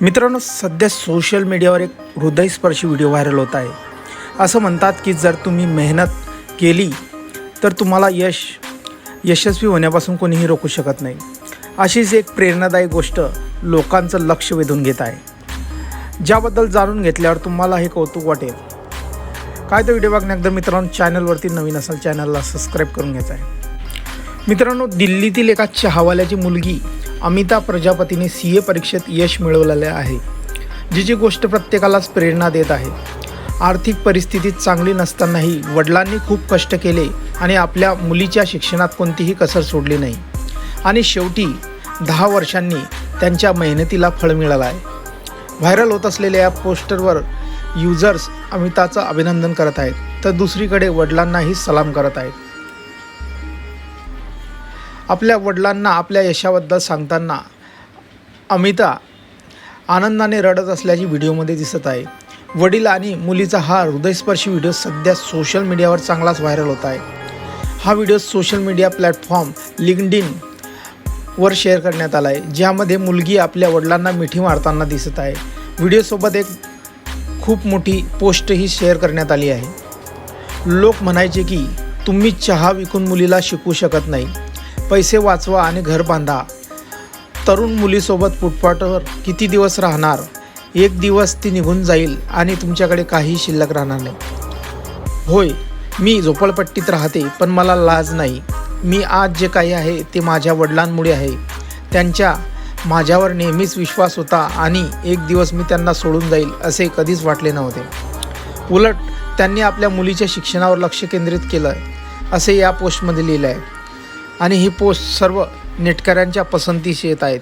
मित्रांनो सध्या सोशल मीडियावर एक हृदयस्पर्शी व्हिडिओ व्हायरल होत आहे. असं म्हणतात की जर तुम्ही मेहनत केली तर तुम्हाला यश यशस्वी होण्यापासून कोणीही रोखू शकत नाही. अशीच एक प्रेरणादायी गोष्ट लोकांचं लक्ष वेधून घेत आहे. ज्याबद्दल जाणून घेतल्यावर तुम्हाला हे कौतुक वाटेल. काय तो व्हिडिओ बघण्याकदा मित्रांनो चॅनलवरती नवीन असाल चॅनलला सबस्क्राईब करून घ्यायचा आहे. मित्रांनो दिल्लीतील एका चहावाल्याची मुलगी अमिता प्रजापतीने सी ए परीक्षेत यश मिळवलेले आहे जिची गोष्ट प्रत्येकालाच प्रेरणा देत आहे. आर्थिक परिस्थिती चांगली नसतानाही वडिलांनी खूप कष्ट केले आणि आपल्या मुलीच्या शिक्षणात कोणतीही कसर सोडली नाही. आणि शेवटी दहा वर्षांनी त्यांच्या मेहनतीला फळ मिळालं आहे. व्हायरल होत असलेल्या या पोस्टरवर युजर्स अमिताचं अभिनंदन करत आहेत तर दुसरीकडे वडिलांनाही सलाम करत आहेत. आपल्या वडिलांना आपल्या यशाबद्दल सांगताना अमिता आनंदाने रडत असल्याची व्हिडिओमध्ये दिसत आहे. वडील आणि मुलीचा हा हृदयस्पर्शी व्हिडिओ सध्या सोशल मीडियावर चांगलाच व्हायरल होत आहे. हा video social media platform LinkedIn वर शेअर करण्यात आला आहे ज्यामध्ये मुलगी आपल्या वडिलांना मिठी मारताना दिसत आहे. व्हिडिओसोबत एक खूप मोठी पोस्टही शेअर करण्यात आली आहे. लोक म्हणायचे की तुम्ही चहा विकून मुलीला शिकवू शकत नाही. पैसे वाचवा आणि घर बांधा. तरुण मुलीसोबत फुटपाटवर किती दिवस राहणार? एक दिवस ती निघून जाईल आणि तुमच्याकडे काही शिल्लक राहणार नाही. होय मी झोपडपट्टीत राहते पण मला लाज नाही. मी आज जे काही आहे ते माझ्या वडिलांमुळे आहे. त्यांच्या माझ्यावर नेहमीच विश्वास होता आणि एक दिवस मी त्यांना सोडून जाईल असे कधीच वाटले नव्हते. उलट त्यांनी आपल्या मुलीच्या शिक्षणावर लक्ष केंद्रित केलं असे या पोस्टमध्ये लिहिलं आहे आणि ही पोस्ट सर्व नेटकऱ्यांच्या पसंतीस येत आहेत.